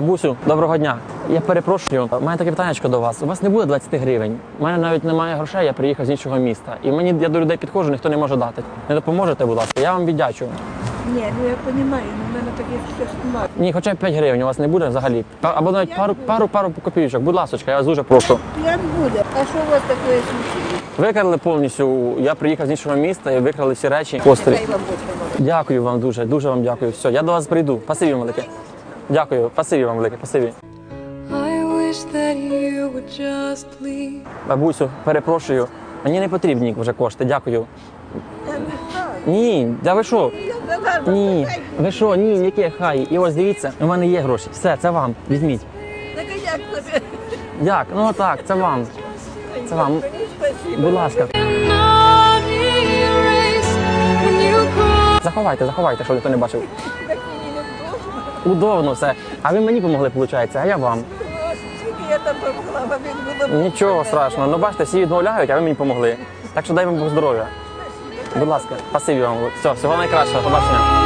Бусю, доброго дня. Я перепрошую. У мене таке питання до вас. У вас не буде 20 гривень. У мене навіть немає грошей, я приїхав з іншого міста. І мені я до людей підходжу, ніхто не може дати. Не допоможете, будь ласка. Я вам віддячу. Ні, ну я розумію, але в мене таких щось немає. Ні, хоча б 5 гривень у вас не буде взагалі. Або навіть пару пару пару копійочок. Будь ласка, я вас дуже прошу. П'ян буде. А що у вас таке случилось? Викрали повністю. Я приїхав з іншого міста і викрали всі речі. Пострій. Вам Дякую вам дуже, дуже вам дякую. Все, я до вас прийду. Пасиві вам велике. Дякую, пасиві вам велике, пасиві. Бабусю, перепрошую. Мені не потрібні вже кошти, дякую. Ні, да ви що? Ні, ви що, ні, яке хай. І ось дивіться, у мене є гроші. Все, це вам. Візьміть. Так а як це? Як? Ну так, це вам. Це вам. Будь ласка. Заховайте, заховайте, щоб ніхто не бачив. Удобно все. А ви мені помогли, виходить, а я вам. Я там поклала, він було. Нічого страшного. Ну бачите, всі відмовляють, а ви мені допомогли. Так що дай вам Бог здоров'я. Будь ласка, спасибі вам. Все, всього найкращого. Побачення.